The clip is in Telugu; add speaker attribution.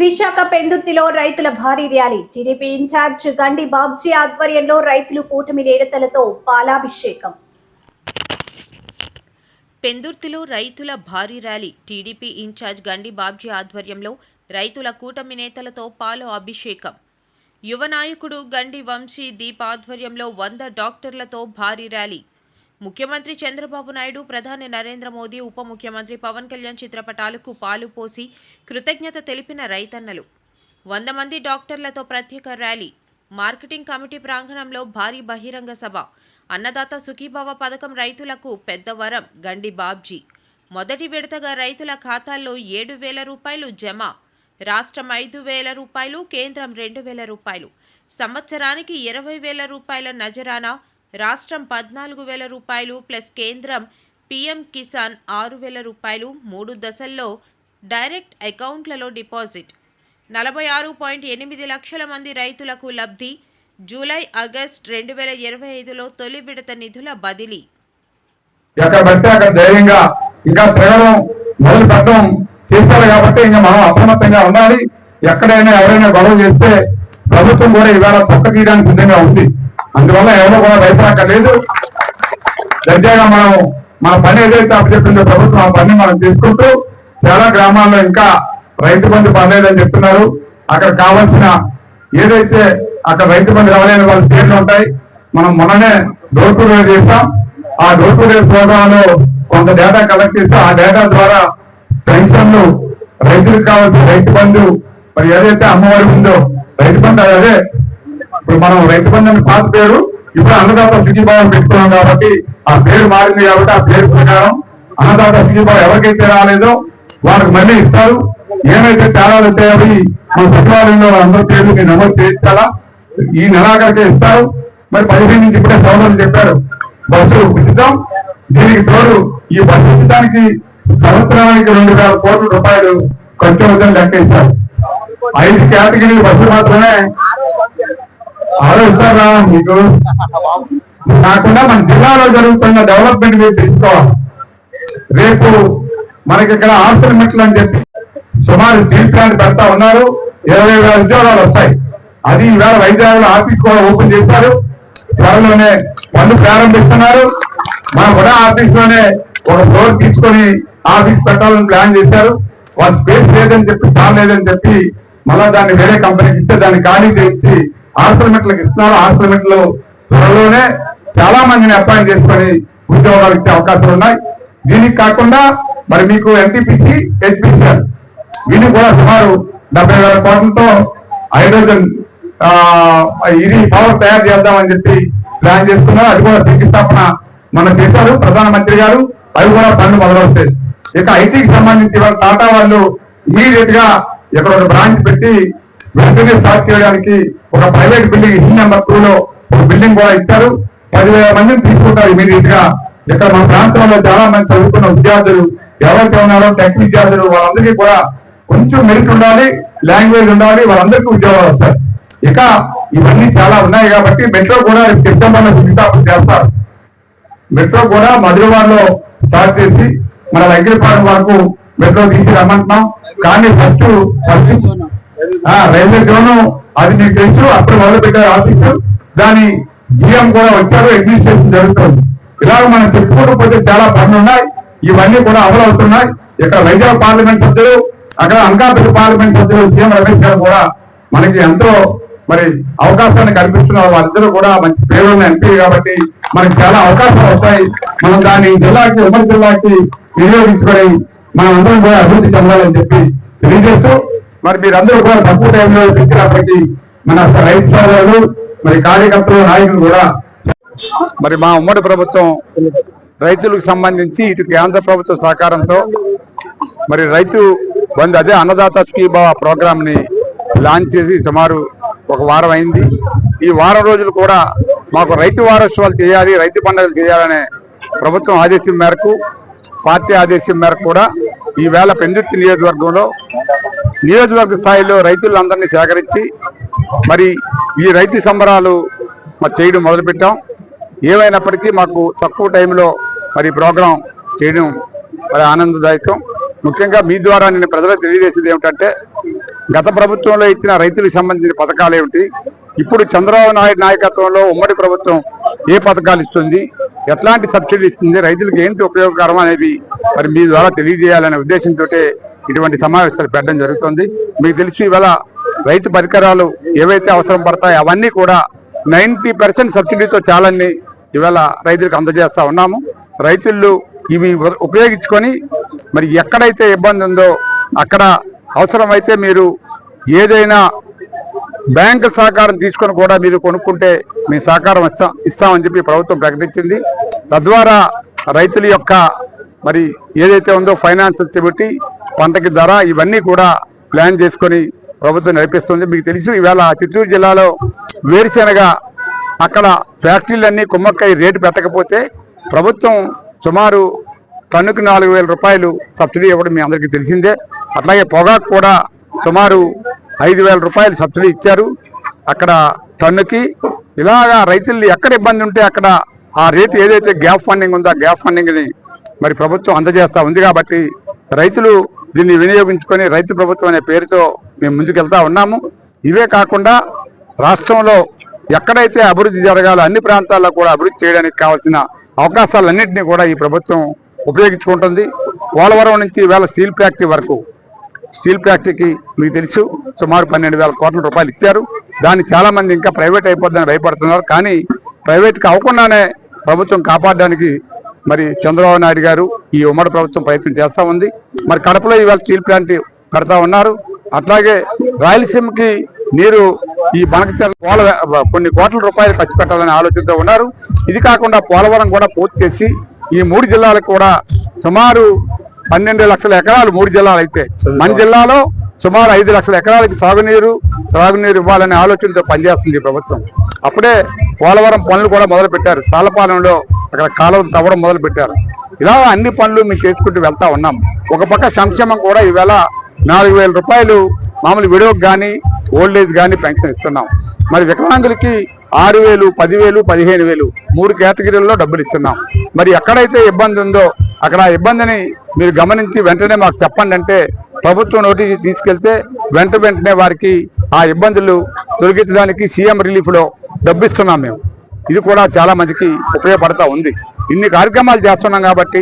Speaker 1: విశాఖ పెందుర్తిలో రైతుల భారీ rally. TDP in charge Gandi Babji ఆధ్వర్యంలో రైతులు కూటమి నేతలతో పాలాభిషేకం.
Speaker 2: పెందుర్తిలో రైతుల భారీ rally. TDP in charge Gandi Babji ఆధ్వర్యంలో రైతుల కూటమి నేతలతో పాలు అభిషేకం. యువ నాయకుడు గండి వంశీ దీప్ ఆధ్వర్యంలో వంద డాక్టర్లతో భారీ ర్యాలీ. ముఖ్యమంత్రి చంద్రబాబు నాయుడు ప్రధాని నరేంద్ర మోదీ ఉప ముఖ్యమంత్రి పవన్ కళ్యాణ్ చిత్రపటాలకు పాలు పోసి కృతజ్ఞత తెలిపిన రైతన్నలు. వంద మంది డాక్టర్లతో ప్రత్యేక ర్యాలీ. మార్కెటింగ్ కమిటీ ప్రాంగణంలో భారీ బహిరంగ సభ. అన్నదాత సుఖీభావ పథకం రైతులకు పెద్ద వరం గండి బాబ్జీ. మొదటి విడతగా రైతుల ఖాతాల్లో ఏడు వేల రూపాయలు జమ. రాష్ట్రం ఐదు వేల రూపాయలు కేంద్రం రెండు వేల రూపాయలు. సంవత్సరానికి ఇరవై వేల రూపాయల నజరానా రాష్ట్రం పద్నాలుగు వేల రూపాయలు ప్లస్ కేంద్రం పీఎం కిసాన్ ఆరు వేల రూపాయలు మూడు దశల్లో డైరెక్ట్ అకౌంట్లలో డిపాజిట్. నలభై ఆరు పాయింట్ ఎనిమిది లక్షల మంది రైతులకు లబ్ధి. జూలై ఆగస్ట్ రెండు వేల ఇరవై ఐదులో తొలి విడత నిధుల బదిలీ.
Speaker 3: ఎక్కడ పడితే అక్కడ ధైర్యంగా ఇంకా తిరగడం మొదలు పెట్టడం చేశారు కాబట్టి ఇంకా మనం అప్రమత్తంగా ఉండాలి. ఎక్కడైనా ఎవరైనా గొడవ చేస్తే ప్రభుత్వం కూడా ఇవాళ పక్క తీయడానికి సిద్ధంగా ఉంది. అందువల్ల ఎవరు కూడా భయపడక్కర్లేదు. దర్జాగా మనం మన పని ఏదైతే అప్పచెప్పిందో ప్రభుత్వం ఆ పని మనం తీసుకుంటూ చాలా గ్రామాల్లో ఇంకా రైతు బంధు పడలేదని చెప్తున్నారు. అక్కడ కావాల్సిన ఏదైతే అక్కడ రైతు బంధు రావాలని వాళ్ళ పేర్లు ఉంటాయి మనం మొన్ననే డోర్ టు డోర్ చేసాం ఆ డోర్ టు డోర్ కొంత డేటా కలెక్ట్ చేసి ఆ డేటా ద్వారా పెన్షన్లు రైతులకు కావాల్సిన రైతు బంధు మరి ఏదైతే అమ్మఒడి ఉందో రైతు బంధు అదే ఇప్పుడు మనం రైతు బంధు పాత పేరు ఇప్పుడు అన్నదాత సుజీభావం పెట్టుకున్నాం కాబట్టి ఆ పేరు మారింది కాబట్టి ఆ పేరు ప్రకారం అన్నదాత సుజీభావం ఎవరికైతే రాలేదో వాళ్ళకి మళ్ళీ ఇస్తారు. ఏమైతే తేడాలు వచ్చాయో అవి మన సచివాలయంలో అందరి పేర్లు మీరు నమోదు చేయించాలా? ఈ నెలాఖరికే ఇస్తారు. మరి పదిహేను నుంచి ఇప్పుడే సోదరులు చెప్పారు. బస్సు ఉచితం. దీనికి తోడు ఈ బస్సు ఉచితానికి సంవత్సరానికి రెండు వేల కోట్ల రూపాయలు ఖర్చు అవుతుందని ఇస్తారు. ఐదు కేటగిరీల బస్సులు మాత్రమే ఆలోచిస్తారా మీకు కాకుండా మన జిల్లాలో జరుగుతున్న డెవలప్మెంట్ మీరు తెలుసుకోవాలి. రేపు మనకి ఇక్కడ ఆస్తుల మెట్లు అని చెప్పి సుమారు స్టీల్ ప్లాంట్ పెడతా ఉన్నారు. ఇరవై వేల ఉద్యోగాలు వస్తాయి. అది ఈవేళ వైద్యాలలో ఆఫీస్ కూడా ఓపెన్ చేశారు. త్వరలోనే పనులు ప్రారంభిస్తున్నారు. మన కూడా ఆఫీస్లోనే ఒక ఫ్లోర్ తీసుకొని ఆఫీస్ పెట్టాలని ప్లాన్ చేశారు. వాళ్ళు స్పేస్ లేదని చెప్పి చాలా లేదని చెప్పి మళ్ళా దాన్ని వేరే కంపెనీకి ఇస్తే దాన్ని ఖాళీ చేసి హాస్టల్ ఇస్తున్నారు హాస్టల్ త్వరలోనే చాలా మందిని అపాయింట్ చేసుకొని ఉద్యోగాలు ఇచ్చే అవకాశాలు ఉన్నాయి. దీనికి కాకుండా మరి మీకు ఎన్టీపీసీ హెచ్పిసిఎల్ వీళ్ళు కూడా సుమారు డెబ్బై వేల కోట్లతో హైడ్రోజన్ ఆ, ఇది పవర్ తయారు చేద్దామని చెప్పి ప్లాన్ చేసుకున్నారు అది కూడా శంకుస్థాపన మనం చేశారు ప్రధానమంత్రి గారు. అవి కూడా పనులు మొదలవుతాయి. ఇక ఐటీకి సంబంధించి వాళ్ళ టాటా వాళ్ళు ఇమీడియట్గా ఇక్కడ ఒక బ్రాంచ్ పెట్టి వెంటనే స్టార్ట్ చేయడానికి ఒక private building hill number two లో ఒక బిల్డింగ్ కూడా ఇచ్చారు. పదివేల మందిని తీసుకుంటారు ఇమీడియట్గా ఇక్కడ మన ప్రాంతంలో చాలా మంది చదువుకున్న విద్యార్థులు ఎవరైతే ఉన్నారో టెక్ విద్యార్థులు వాళ్ళందరికీ కూడా కొంచెం మెరిట్ ఉండాలి లాంగ్వేజ్ ఉండాలి వాళ్ళందరికీ ఉద్యోగాలు వస్తాయి. ఇక ఇవన్నీ చాలా ఉన్నాయి కాబట్టి మెట్రో కూడా సెప్టెంబర్లో శంకుస్థాపన చేస్తారు. మెట్రో కూడా మధురవాడలో స్టార్ట్ చేసి మన వైద్యపాలెం వరకు మెట్రో తీసి రమ్మంటున్నాం. కానీ ఫస్ట్ ఫస్ట్ రైల్వే జోన్ అది మీకు తెలుసు అప్పుడు మొదలు పెట్టారు ఆఫీసు. దాని జిఎం కూడా వచ్చారు అడ్మినిస్ట్రేషన్ జరుగుతుంది. ఇలాగ మనం చెప్పుకుంటూ పోతే చాలా పనులు ఉన్నాయి. ఇవన్నీ కూడా అమలు అవుతున్నాయి. ఇక్కడ వైజాగ్ పార్లమెంట్ సభ్యులు అక్కడ అనకాపల్లి పార్లమెంట్ సభ్యులు సీఎం రమేష్ గారు కూడా మనకి ఎంతో మరి అవకాశాన్ని కల్పిస్తున్నారు వాళ్ళందరూ కూడా మంచి పేరున్న ఎంపీ కాబట్టి మనకి చాలా అవకాశాలు వస్తాయి. మనం దాన్ని జిల్లాకి ఉమ్మడి జిల్లాకి వినియోగించుకొని మనం అందరం కూడా అభివృద్ధి చెందాలని చెప్పి తెలియజేస్తూ మరి మీరందరూ కూడా తక్కువ టైంలో తెచ్చినప్పటికీ మన రైతు సోదరులు మరి కార్యకర్తలు నాయకులు కూడా మరి మా ఉమ్మడి ప్రభుత్వం రైతులకు సంబంధించి ఇటు కేంద్ర ప్రభుత్వ సహకారంతో మరి రైతు బంధు అదే అన్నదాత స్కీబా ప్రోగ్రామ్ని లాంచ్ చేసి సుమారు ఒక వారం అయింది. ఈ వారం రోజులు కూడా మాకు రైతు వారోత్సవాలు చేయాలి రైతు పండుగలు చేయాలనే ప్రభుత్వం ఆదేశం మేరకు పార్టీ ఆదేశం మేరకు కూడా ఈ వేళ పెందుర్తి నియోజకవర్గంలో నియోజకవర్గ స్థాయిలో రైతులందరినీ సేకరించి మరి ఈ రైతు సంబరాలు మరి చేయడం మొదలుపెట్టాం. ఏమైనప్పటికీ మాకు తక్కువ టైంలో మరి ప్రోగ్రాం చేయడం మరి ఆనందదాయకం. ముఖ్యంగా మీ ద్వారా నేను ప్రజలకు తెలియజేసేది ఏమిటంటే గత ప్రభుత్వంలో ఇచ్చిన రైతులకు సంబంధించిన పథకాలు ఏమిటి? ఇప్పుడు చంద్రబాబు నాయుడు నాయకత్వంలో ఉమ్మడి ప్రభుత్వం ఏ పథకాలు ఇస్తుంది? ఎట్లాంటి సబ్సిడీ ఇస్తుంది? రైతులకు ఏంటి ఉపయోగకరం అనేది మరి మీ ద్వారా తెలియజేయాలనే ఉద్దేశంతో ఇటువంటి సమావేశాలు పెట్టడం జరుగుతుంది. మీకు తెలిసి ఇవాళ రైతు పరికరాలు ఏవైతే అవసరం పడతాయో అవన్నీ కూడా నైంటీ పర్సెంట్ సబ్సిడీతో చాలని ఇవాళ రైతులకు అందజేస్తా ఉన్నాము. రైతులు ఇవి ఉపయోగించుకొని మరి ఎక్కడైతే ఇబ్బంది ఉందో అక్కడ అవసరమైతే మీరు ఏదైనా బ్యాంకు సహకారం తీసుకొని కూడా మీరు కొనుక్కుంటే మీ సహకారం ఇస్తాం ఇస్తామని చెప్పి ప్రభుత్వం ప్రకటించింది. తద్వారా రైతుల యొక్క మరి ఏదైతే ఉందో ఫైనాన్స్ పెట్టి పంటకి ధర ఇవన్నీ కూడా ప్లాన్ చేసుకొని ప్రభుత్వం నడిపిస్తుంది. మీకు తెలుసు ఈవేళ చిత్తూరు జిల్లాలో వేరుశెనగ అక్కడ ఫ్యాక్టరీలన్నీ కుమ్మక్కై రేటు పెట్టకపోతే ప్రభుత్వం సుమారు టన్నుకు నాలుగు వేల రూపాయలు సబ్సిడీ ఇవ్వడం మీ అందరికీ తెలిసిందే. అట్లాగే పొగాకు కూడా సుమారు ఐదు వేల రూపాయలు సబ్సిడీ ఇచ్చారు. అక్కడ టన్నుకి ఇలాగా రైతులు ఎక్కడ ఇబ్బంది ఉంటే అక్కడ ఆ రేటు ఏదైతే గ్యాప్ ఫండింగ్ ఉందో ఆ గ్యాప్ ఫండింగ్ని మరి ప్రభుత్వం అందజేస్తూ ఉంది కాబట్టి రైతులు దీన్ని వినియోగించుకొని రైతు ప్రభుత్వం అనే పేరుతో మేము ముందుకెళ్తా ఉన్నాము. ఇవే కాకుండా రాష్ట్రంలో ఎక్కడైతే అభివృద్ధి జరగాలో అన్ని ప్రాంతాల్లో కూడా అభివృద్ధి చేయడానికి కావాల్సిన అవకాశాలన్నింటినీ కూడా ఈ ప్రభుత్వం ఉపయోగించుకుంటుంది. పోలవరం నుంచి వేళ స్టీల్ ఫ్యాక్టరీ వరకు స్టీల్ ఫ్యాక్టరీకి మీకు తెలుసు సుమారు పన్నెండు వేల కోట్ల రూపాయలు ఇచ్చారు. దాన్ని చాలా మంది ఇంకా ప్రైవేట్ అయిపోద్దని భయపడుతున్నారు. కానీ ప్రైవేట్కి అవ్వకుండానే ప్రభుత్వం కాపాడడానికి మరి చంద్రబాబు నాయుడు గారు ఈ ఉమ్మడి ప్రభుత్వం ప్రయత్నం చేస్తూ ఉంది. మరి కడపలో ఇవాళ స్టీల్ ప్లాంట్ కడతా ఉన్నారు. అట్లాగే రాయలసీమకి నీరు ఈ బనకచర్ల పోల కొన్ని కోట్ల రూపాయలు ఖర్చు పెట్టాలని ఆలోచనతో ఉన్నారు. ఇది కాకుండా పోలవరం కూడా పూర్తి చేసి ఈ మూడు జిల్లాలకు కూడా సుమారు పన్నెండు లక్షల ఎకరాలు మూడు జిల్లాలు అయితే. మన జిల్లాలో సుమారు ఐదు లక్షల ఎకరాలకి సాగునీరు త్రాగునీరు ఇవ్వాలనే ఆలోచనతో పనిచేస్తుంది ప్రభుత్వం. అప్పుడే పోలవరం పనులు కూడా మొదలు పెట్టారు తాళపాలెంలో అక్కడ కాలువలు తవ్వడం మొదలు పెట్టారు ఇలా అన్ని పనులు మేము చేసుకుంటూ వెళ్తా ఉన్నాం. ఒక పక్క సంక్షేమం కూడా ఈవేళ నాలుగు వేల రూపాయలు మామూలు విడోకి కానీ ఓల్డ్ ఏజ్ కానీ పెన్షన్ ఇస్తున్నాం. మరి వికలాంగులకి ఆరు వేలు పదివేలు పదిహేను వేలు మూడు కేటగిరీల్లో డబ్బులు ఇస్తున్నాం. మరి ఎక్కడైతే ఇబ్బంది ఉందో అక్కడ ఆ ఇబ్బందిని మీరు గమనించి వెంటనే మాకు చెప్పండి అంటే ప్రభుత్వం నోటీసు తీసుకెళ్తే వెంట వెంటనే వారికి ఆ ఇబ్బందులు తొలగించడానికి సీఎం రిలీఫ్లో డబ్బు ఇస్తున్నాం మేము. ఇది కూడా చాలా మందికి ఉపయోగపడతా ఉంది. ఇన్ని కార్యక్రమాలు చేస్తున్నాం కాబట్టి